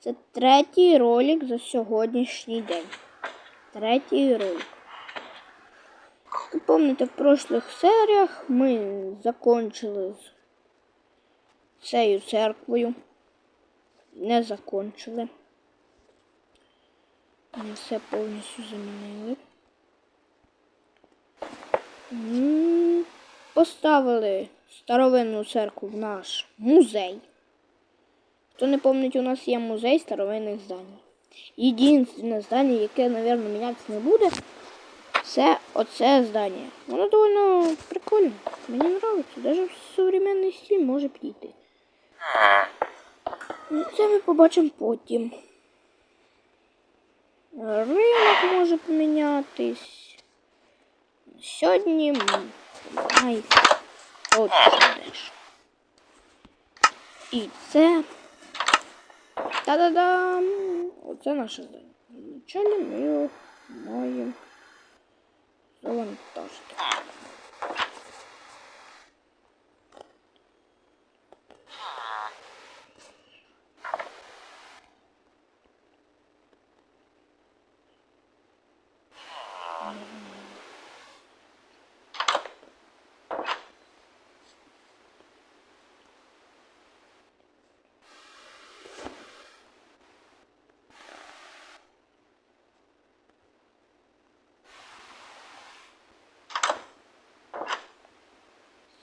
Це третій ролик за сьогоднішній день. Третій ролик. Помните, в прошлих серіях ми закончили з цією церквою. Не закончили. Ми все повністю замінили. Поставили старовинну церкву в наш музей. Хто не пам'ятає, у нас є музей старовинних здань. Єдине здання, яке, мабуть, мінятися не буде, це оце здання. Воно доволі прикольне. Мені подобається. Навіть в сучасний стиль може підійти. Ну, Це ми побачимо потім. Ринок може помінятись. Сьогодні помагається от. І це. Та-да-дам! Оце наше здання. Вначалі ми його маємо завантажити.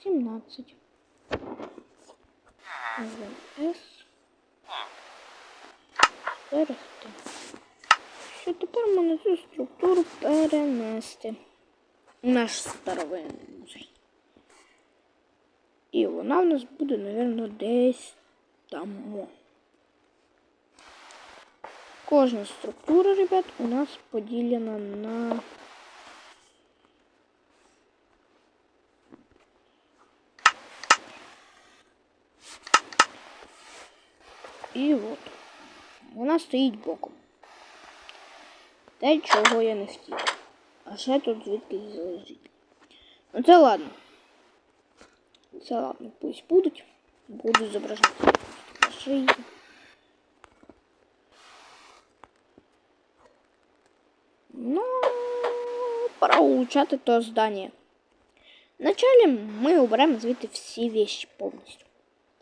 Сімнадцять. С. Зберегти. Що тепер мене цю структуру перенести наш старовинний музей. І вона в нас буде, мабуть, десь там. Кожна структура, ребят, у нас поділена на І от. Вона стоїть боком. Те, чого я не хотів. А ще тут звідки залежить. Ну це ладно. Це ладно, пусть будуть. Буду зображати шиї. Ну, пора улучшати то здання. Вначале ми оберемо звідти всі вещи повністю.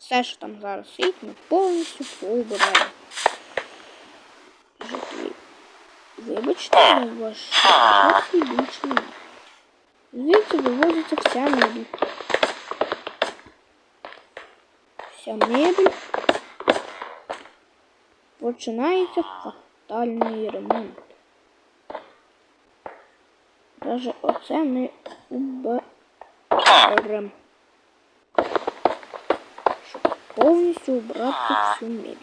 Все, що там зараз стоїть, ми повністю поубираємо. Жителі. Вибачте, але ваш більше. Звідси вивозиться вся мебель. Вся мебель. Починається фатальний ремонт. Даже оце ми уберемо. Повністю убрати всю мебель.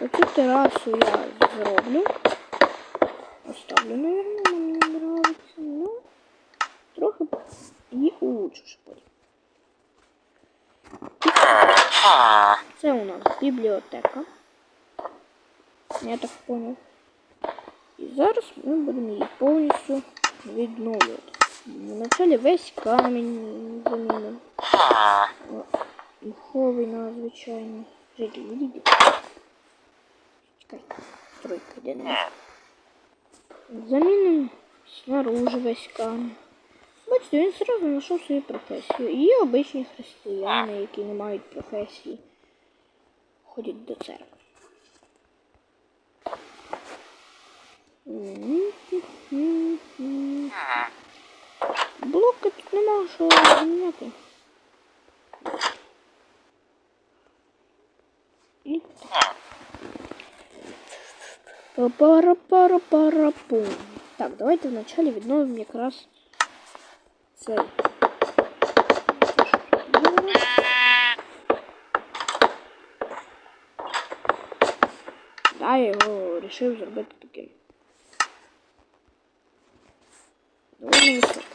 Оцю терасу я зроблю. Оставлю, наверное, мені не нравиться. Ну, трохи її улучшу ще потім. Це у нас бібліотека. Я так понял. І зараз ми будемо її повністю відновлювати. Вначалі весь камінь замінимо. Маховий надзвичайний. Жителі, відійдіть. Чекай, стройка йде на Замінимо снаружи весь камінь. Бачите, він одразу знайшов свою професію. І є обичні християни, які не мають професії, ходять до церкви. Блоки тут нема що зміняти. Пара-пара-пара-пум. Так, давайте вначале відновимо якраз цей. Да, я його вирішив зробити таким. Доволі високо.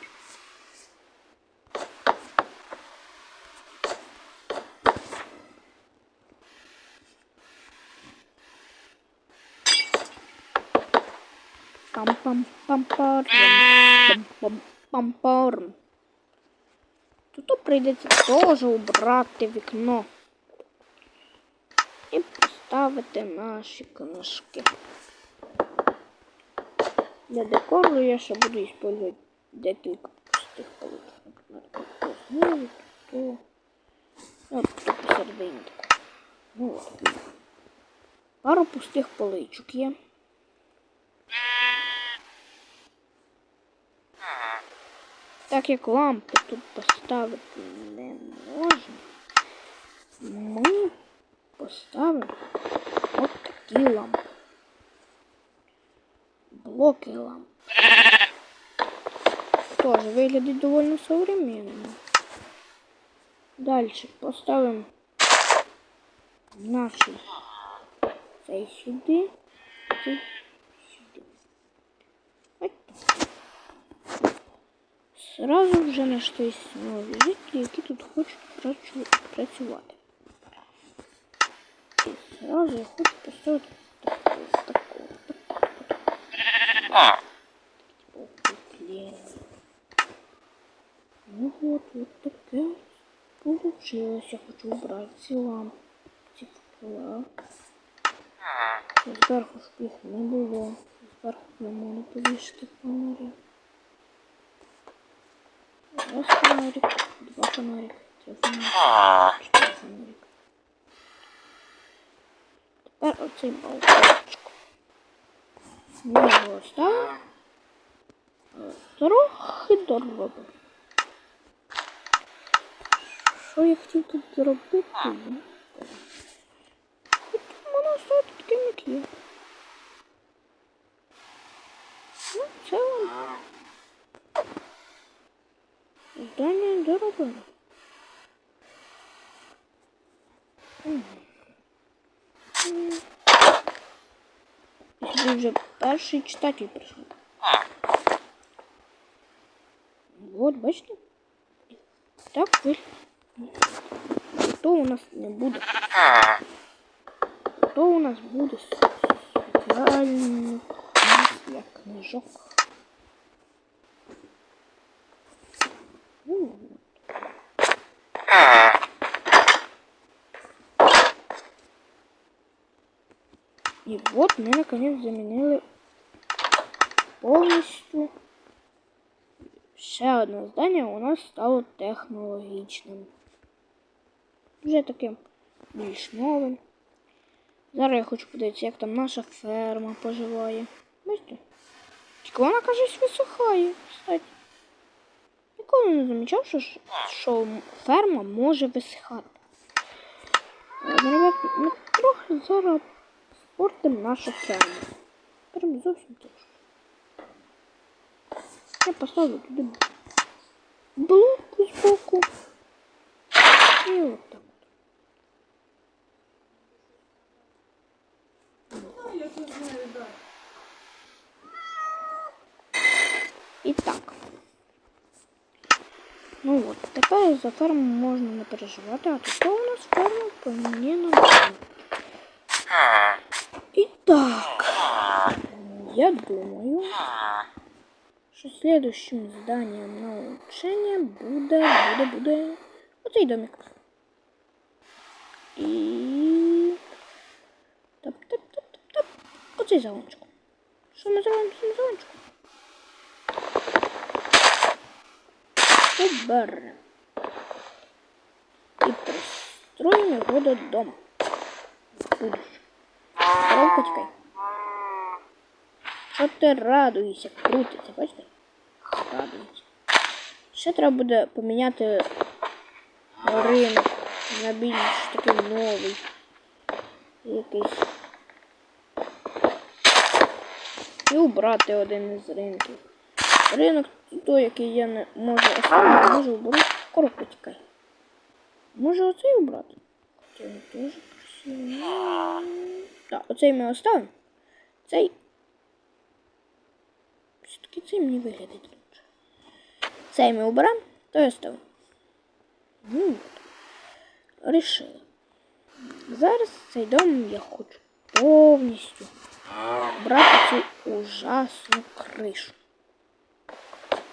Пам-пам-пам-парм. Пам-пам-пам-парм. Тут прийдеться теж убрати вікно. поставити наші книжки. Для декору я ще буду использовать декілька пустих поличок. Наприклад, то знизу, то, ну, посередині. Ну. Пару пустих поличок є. Так як лампи тут поставити не можна, ми поставимо от такі лампи. Блоки ламп. Тоже виглядить довольно современно. Дальше поставимо наші цей. Ось так. Сразу вже нашлись нові жителі, які тут хочуть працювати. І сразу я хочу поставити таку, Укрепление. Ну вот, вот таке получилось. Я хочу убрать ці факела. Зверху щоб їх не було. Зверху не можна повішати фонарі. Раз фонарик, два фонарика, три фонарика, чотири фонарика. Тепер оцей балкончик. Його ставимо. Е, Трохи доробимо. Що я хотів тут зробити? Воно все таким, як є. Ну, це воно. Мгм. М. І Сюди вже перший читатель прийшов. Вот, бачите? Так ви. То у нас не буде. То у нас буде спеціальний для книжок. Вот мы наконец заменили повністю. Ще одне здання у нас стало технологічним. Вже таким більш новим. Зараз я хочу подивитися, як там наша ферма поживає. Бачите? Тільки вона, кажуть, висухає, кстати. Ніколи не замічав, що, що ферма може висихати. Ми трохи зараз спортимо нашу ферму. Прям зовсім трошки. Я поставлю туди блоку збоку. І от так. І так. Ну от, тепер за ферму можна не переживати, а тут у нас ферма поміняна. І так, я думаю, що следующим зданням на учення буде, буде, буде оцей домик. І... Тап-тап-тап-тап-тап. Оцей загончик. Що ми зробимо з цим загончиком? Уберемо. І пристроїмо його додому. Будеш. Коровка тікай. Що ти радуєшся? Крутиться, бачите? Радується. Ще треба буде поміняти ринок на більш такий новий. Якийсь. І убрати один із ринків. Ринок той, який я не можу оставити, можу убрати. Коробку тікай. Може оцей убрати? Хоча він теж красивий. Так, оцей ми оставимо. Цей. Все-таки цей мені виглядить лучше. Цей ми оберемо, то я оставимо. Ну. Рішили. Зараз цей дом я хочу повністю брати цю ужасну кришу.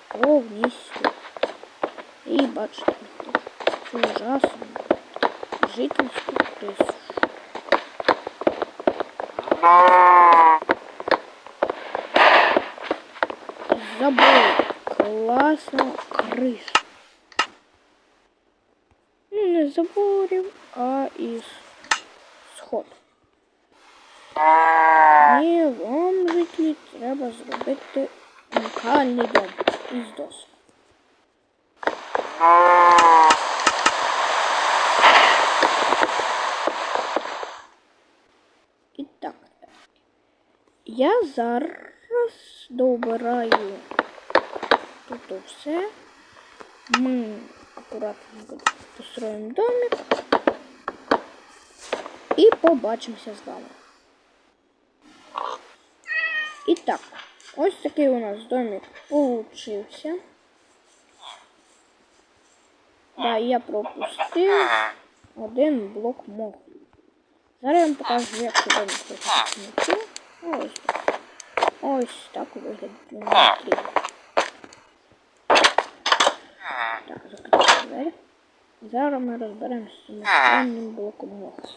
Повністю. І бачите, цю ужасну жительську крису. Забор. Класно. Криша. Ну, не заборів, а із сход. Ні, вам, житлі, треба зробити унікальний дом із досок. І так. Я зараз добираю тут все. Ми акуратненько построїмо домик і побачимося з вами. І так, ось такий у нас домик получився. Да, я пропустив один блок моху. Зараз я вам покажу, як це домик Ось. Ось так внутрі. Так, закрити двері. Зараз ми розберемося з останнім блоком моху.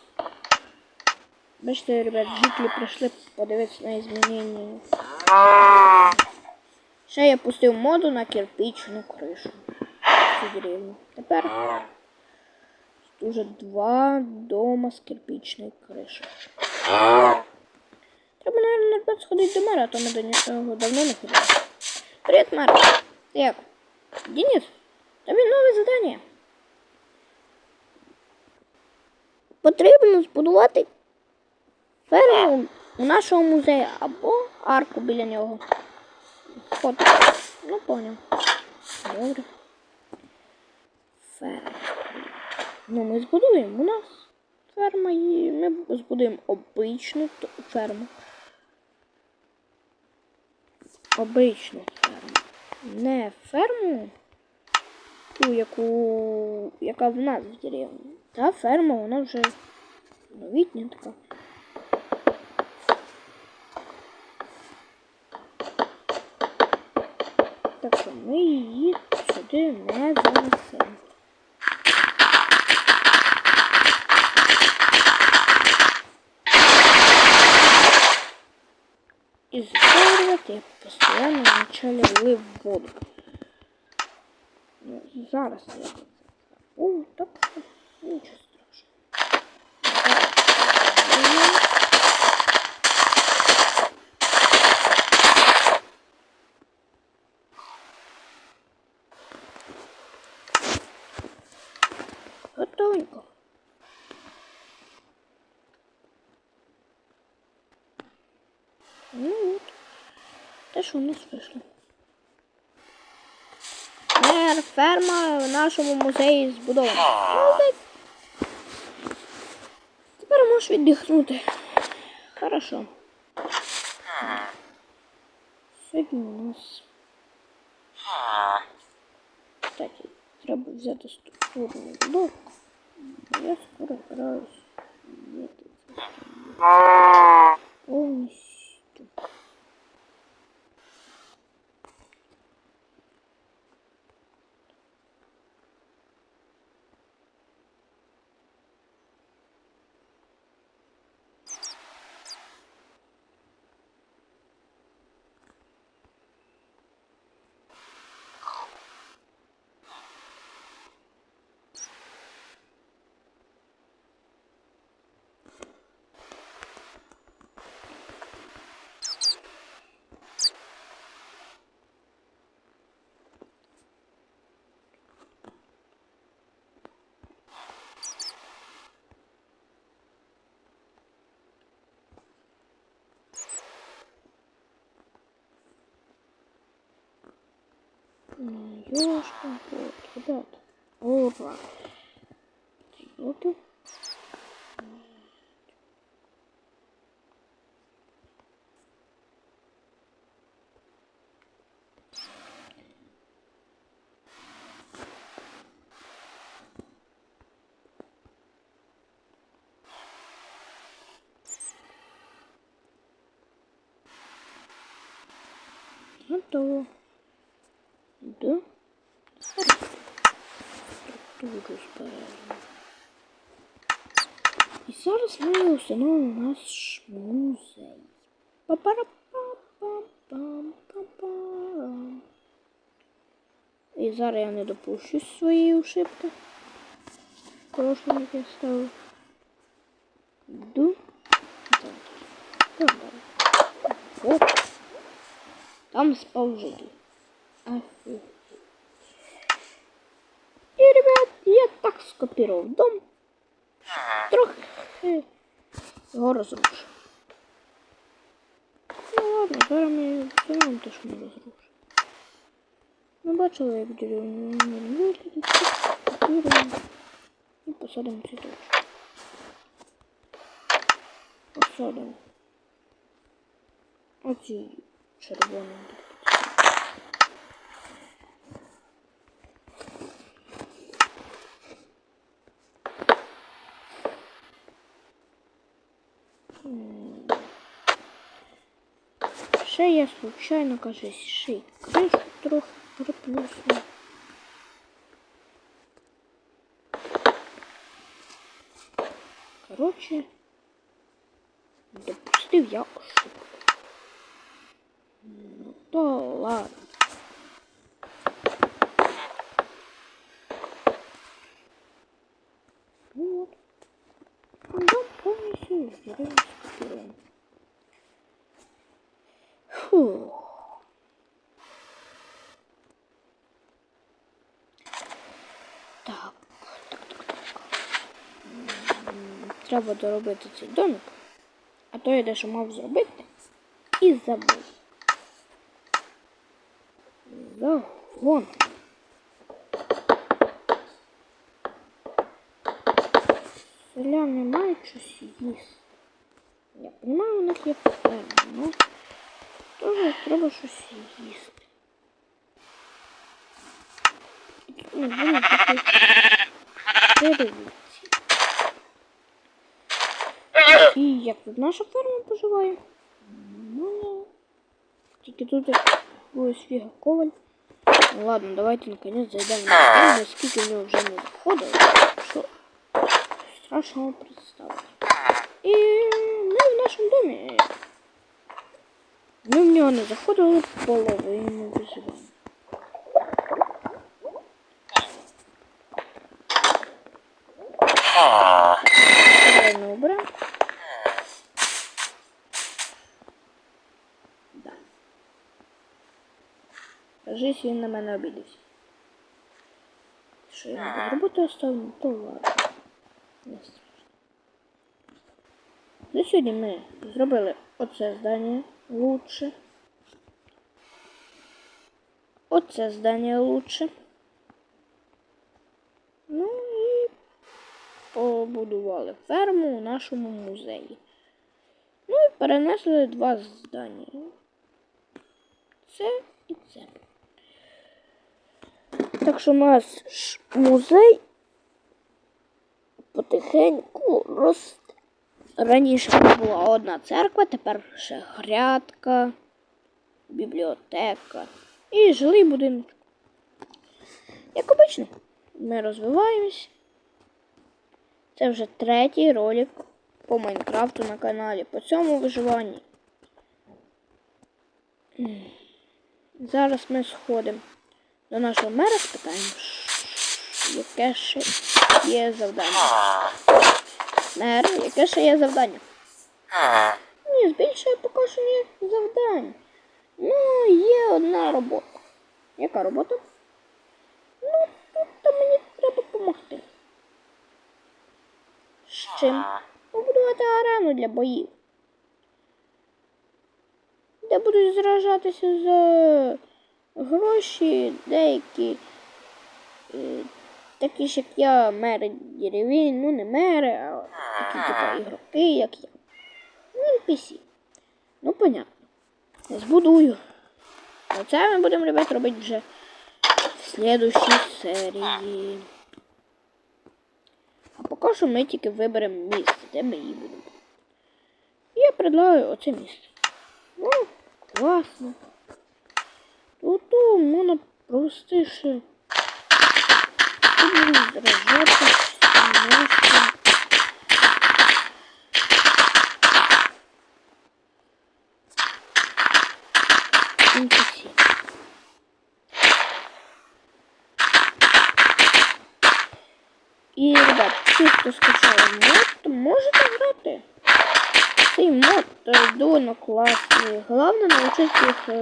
Бачите, ребят, жителі прийшли подивитися на змінення. Ще я пустив моду на кирпичну кришу. Тепер уже два дома з кирпичною кришею. Треба, сходити до мера, а то ми до нього давно не ходили. Привіт. Ти як? Денис, тобі нове завдання. Потрібно збудувати ферму у нашого музею або арку біля нього. От. Ну, поняв. Добре. Ферма. Ну, ми збудуємо у нас ферма і ми збудуємо обичну ферму. Обичну ферму. Не ферму, ту, яку, яка в нас в деревні. Та ферма, вона вже новітня така. Так що ми її сюди не занесемо. Збирати я постоянно вначале лив воду. Ну, зараз я. О, так, нічого страшного. Зараз. Готовенько. Ну от. Те, що нас вийшло. Мер, ферма в нашому музеї збудована. Тепер можеш віддихнути. Хорошо. Сьогодні у нас. Кстати, треба взяти структурний блок. Я скоро граюсь. Повністю. Ёшкин кот, ребят. Ура. Вот. Готово. Да? Структуру збережемо. І зараз ми установимо наш музей. Па-пара-па-пам-пам-пам. І зараз я не допущу своєї ошибки. Прошлому я ставив. Йду. Так. Так, далі. Оп. Там спав житель. Офигеть. И, ребят, я так скопировал дом. Трохи його розрушу. Ну ладно, зараз ми все одно теж не розрушу. Ми бачили, як дерев'яні виглядить. Копіруємо. І посадимо цвіточок. Посадимо. Оці червоні. Ще я случайно, кажись, ще й кришу трохи приплюсну. Короче, допустив я ошибку. Ну то ладно. Вот. Дом полностью из Треба доробити цей домик. А то я дещо мав зробити і забув. Загон. Селяни мають щось їсти. Я розумію, у них є ферма, ну теж треба щось їсти. Ну, вони такі деревиці. І як тут наша ферма поживає? Ну, тільки тут буде свіга коваль. Ну ладно, давайте наконец зайдемо на ферму, скільки в нього вже не заходило, що страшного представити. І ми в нашому домі. Ми в нього не заходили половину виживання. Кажись, він на мене обідався. Що я без роботи оставлю, то ладно. Не страшно. За сьогодні ми зробили оце здання лучше. Оце здання лучше. Ну і побудували ферму у нашому музеї. Ну і перенесли два здання. Це і це. Так що у нас ж музей потихеньку росте. Раніше була одна церква, тепер ще грядка, бібліотека і жилий будинок. Як обично, ми розвиваємось. Це вже третій ролик по Майнкрафту на каналі. По цьому виживанні. Зараз ми сходимо до нашого мера, спитаємо, яке ще є завдання. Мер, яке ще є завдання? Ні, збільшує поки що ніяких завдань. Ну, є одна робота. Яка робота? Ну, тут мені треба допомогти. З чим? Побудувати арену для боїв. Де будуть зражатися за гроші деякі. е, Такі ж як я, мери деревень, ну не мери, а такі типа ігроки, як я. Ну, NPC. Ну, понятно. Збудую. А це ми будемо, ребят, робити вже в слідущій серії. А поки що ми тільки виберемо місце, де ми її будемо. Я предлагаю оце місце. Ну, класно. Ото можна просто еще. зражати місце. І, ребят, все, кто скачал мод, то можете грати. Цей мод е, довольно класний. Головне навчити їх е,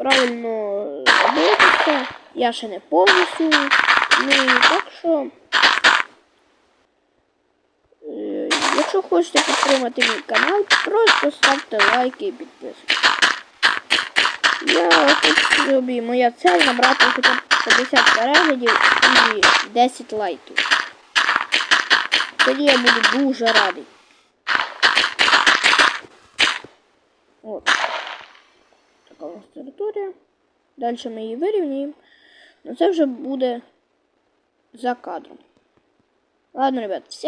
правильно робити. Я ще не повністю. Ну, так що. е, Якщо хочете підтримати мій канал, просто ставте лайки і підписуйтесь. Я хочу собі, моя цель набрати хоча б 50 переглядів і 10 лайків. Тоді я буду дуже радий. От. Така територія. Далі ми її вирівнюємо. Ну це вже буде за кадром. Ладно, ребят, всем